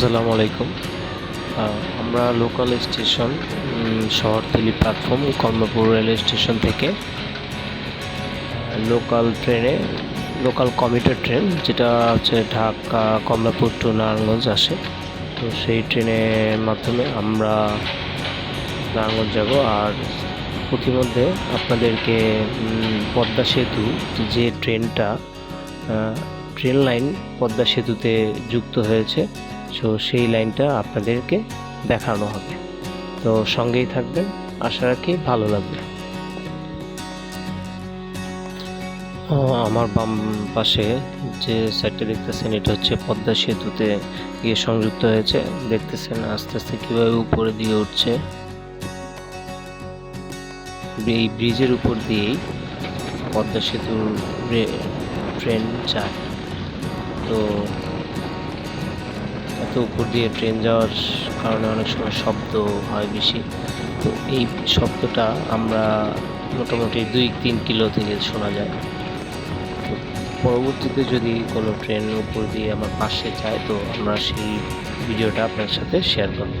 আসসালামু আলাইকুম আমরা লোকাল স্টেশন শহরতলি প্ল্যাটফর্ম কর্মপুর রেল স্টেশন থেকে লোকাল ট্রেনে লোকাল কমিউটার ট্রেন যেটা হচ্ছে ঢাকা কমলাপুর টু নারায়ণগঞ্জ আসে। তো সেই ট্রেনের মাধ্যমে আমরা নারায়ণগঞ্জ যাব। আর প্রতিমধ্যে আপনাদেরকে পদ্মা সেতু যে ট্রেনটা ট্রেন লাইন পদ্মা সেতুতে যুক্ত হয়েছে সো সেই লাইনটা আপনাদেরকে দেখানো হবে। তো সঙ্গেই থাকবেন। আশা রাখি ভালো লাগবে। আমার বাম পাশে যে সাইডটা দেখতেছেন, এটা হচ্ছে পদ্মা সেতুতে গিয়ে সংযুক্ত হয়েছে। দেখতেছেন আস্তে আস্তে কীভাবে উপরে দিয়ে উঠছে। এই ব্রিজের উপর দিয়েই পদ্মা সেতুর ট্রেন যায়। তো এত উপর দিয়ে ট্রেন যাওয়ার কারণে অনেক সময় শব্দ হয় বেশি। তো এই শব্দটা আমরা মোটামুটি দুই তিন কিলো থেকে শোনা যায়। তো পরবর্তীতে যদি কোনো ট্রেন উপর দিয়ে আমার পাশে যায়, তো আমরা সেই ভিডিওটা আপনার সাথে শেয়ার করব।